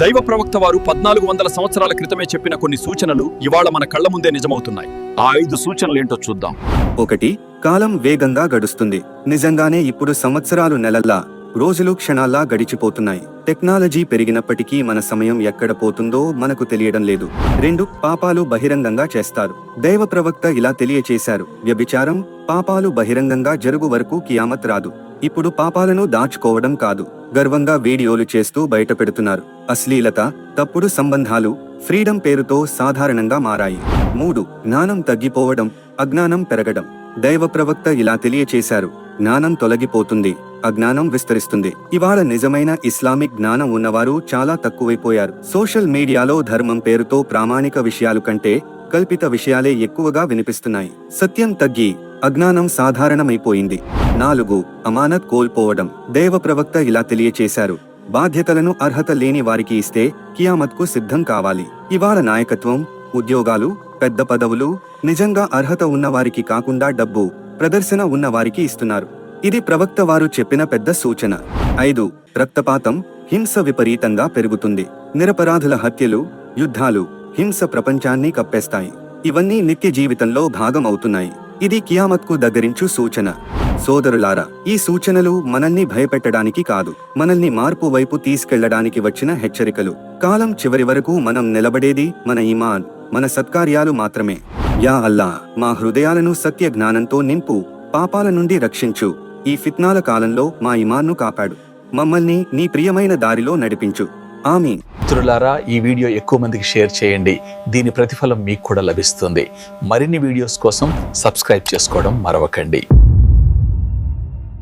దైవ ప్రవక్త వారు పద్నాలుగు వందల సంవత్సరాల క్రితమే చెప్పిన కొన్ని సూచనలు ఇవాళ మన కళ్ళ ముందే నిజమవుతున్నాయి. ఆ ఐదు సూచనలు ఏంటో చూద్దాం. ఒకటి కాలం వేగంగా గడుస్తుంది. నిజంగానే ఇప్పుడు సంవత్సరాలు నెలల్లా రోజులు క్షణాల్లా గడిచిపోతున్నాయి. టెక్నాలజీ పెరిగినప్పటికీ మన సమయం ఎక్కడ పోతుందో మనకు తెలియడం లేదు. రెండు పాపాలు బహిరంగంగా చేస్తారు. దైవ ప్రవక్త ఇలా తెలియచేశారు. వ్యభిచారం పాపాలు బహిరంగంగా జరుగు వరకు కియామత్ రాదు. ఇప్పుడు పాపాలను దాచుకోవడం కాదు. గర్వంగా వీడియోలు చేస్తూ బయటపెడుతున్నారు. అశ్లీలత తప్పుడు సంబంధాలు ఫ్రీడమ్ పేరుతో సాధారణంగా మారాయి. మూడు జ్ఞానం తగ్గిపోవడం అజ్ఞానం పెరగడం. దైవ ప్రవక్త ఇలా తెలియచేశారు. జ్ఞానం తొలగిపోతుంది. అజ్ఞానం విస్తరిస్తుంది. ఇవాళ నిజమైన ఇస్లామిక్ జ్ఞానం ఉన్నవారు చాలా తక్కువైపోయారు. సోషల్ మీడియాలో ధర్మం పేరుతో ప్రామాణిక విషయాలు కంటే కల్పిత విషయాలే ఎక్కువగా వినిపిస్తున్నాయి. సత్యం తగ్గి అజ్ఞానం సాధారణమైపోయింది. నాలుగు అమానత్ కోల్పోవడం. దేవ ప్రవక్త ఇలా తెలియచేశారు. బాధ్యతలను అర్హత లేని వారికి ఇస్తే కియామత్కు సిద్ధం కావాలి. ఇవాళ నాయకత్వం ఉద్యోగాలు పెద్ద పదవులు నిజంగా అర్హత ఉన్నవారికి కాకుండా డబ్బు ప్రదర్శన ఉన్న వారికి ఇస్తున్నారు. ఇది ప్రవక్త వారు చెప్పిన పెద్ద సూచన. ఐదు రక్తపాతం హింస విపరీతంగా పెరుగుతుంది. నిరపరాధుల హత్యలు యుద్ధాలు హింస ప్రపంచాన్ని కప్పేస్తాయి. ఇవన్నీ నిత్య జీవితంలో భాగం అవుతున్నాయి ఇది కియామత్కు దగ్గరించు సూచన. సోదరులారా ఈ సూచనలు మనల్ని భయపెట్టడానికి కాదు మనల్ని మార్పు వైపు తీసుకెళ్ళడానికి వచ్చిన హెచ్చరికలు. కాలం చివరి వరకు మనం నిలబడేది మన ఇమాన్ మన సత్కార్యాలు మాత్రమే. యా అల్లా మా హృదయాలను సత్య జ్ఞానంతో నింపు పాపాల నుండి రక్షించు. ఈ ఫిత్నాల కాలంలో మా ఇమాన్ను కాపాడు. మమ్మల్ని నీ ప్రియమైన దారిలో నడిపించు. ఆమె మిత్రులారా ఈ వీడియో ఎక్కువ మందికి షేర్ చేయండి. దీని ప్రతిఫలం మీకు కూడా లభిస్తుంది. మరిన్ని వీడియోస్ కోసం సబ్స్క్రైబ్ చేసుకోవడం మరవకండి.